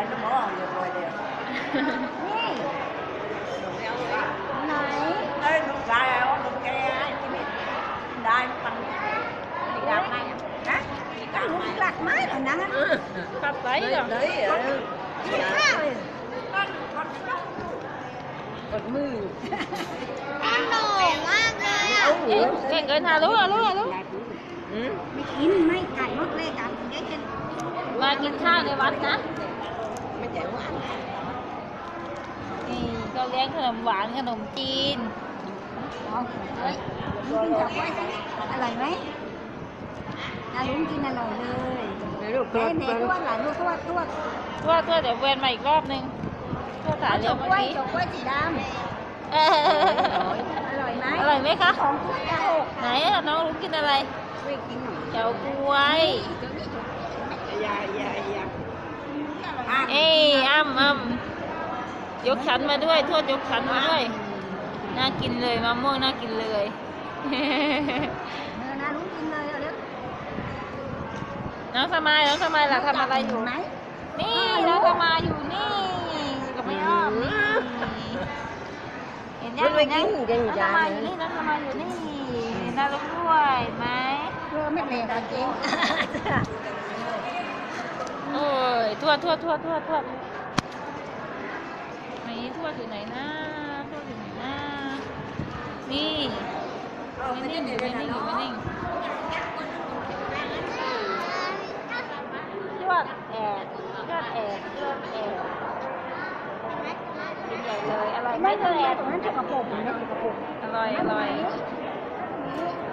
Đấy, nó bỏ vào được rồi đều. นี่ไหน Ê, nó gà, nó ke, ai chứ biết. Đai nó bằng. Đi đạp ngay à? Hả? Đi ก็ đạp ลุก ngay ห à? ลักไม้เหรอนะตัดไซส์เหรอ Đấy, đấy, ừ. กินข้าวเลย Con, con sóc. Con mư. อร่อยมากเลยอะเอ๊ะเก่งเกินหารู้อะรู้อะรู้ Ừ. ไม่กินไม่ไก่มดเลยกันเดี๋ยวจะมากินข้าวในวัดนะ Mới chịu ăn. นี่ก็เลี้ยงขนมหวานขนมจีนเอาเฮ้ยลุงกินกับกล้วยสิอร่อยไหมนาลุงกินอร่อยเลย Để được แม่ cơm, แม่ cơm. ทวดหลานลูกทวดทวดทั่วทั่วเดี๋ยวเวียนมาอีกรอบนึงทั่วขาเอาเดีจยวกเมื่กล้วยอกี้จกกล้วยสีดเออำอร่อยไหมอร่อยไหมคะของทวดเจ้าไหนอะน้องรู้กินอะไรไม่กินหรอกเจ้ากล้วย อ้ยอ้ำอ้ำยกชั้นมาด้วยทวดยกชั้นมาด้วยน่ากินเลยมะม่วงน่ากินเลยเออนาลุงกินเลยเอาเร็วน้องสมายน้องสมายล่ะทำอะไรอยู่ไหมนี่น้องสมายอยู่นี่กับไม่อ้อมนี่เห็นยังไม่เห็นยังกินกันอยู่น้องสมายจ้าอยู่นี่น้องสมายอยู่นี่เห็นน่ารักด้วยเห็นไหมเพื่อไม่เป็นจริงโอ้ยทวดทวดทวดทวดทวดไหนทว ดอยู่ไหนนะทวดอยู่ไหนนะนี่ไม่นิ่งอยู่ไม่นิ่งอยู่ไม่นิ่งทวดแอบทวดแอบทวดแอบกินใหญ่เลยอร่อยไหมไม่ทเลวดยแอบตรงนั้นจะกระปุกนะจะกระปุกอร่อยอร่อยเ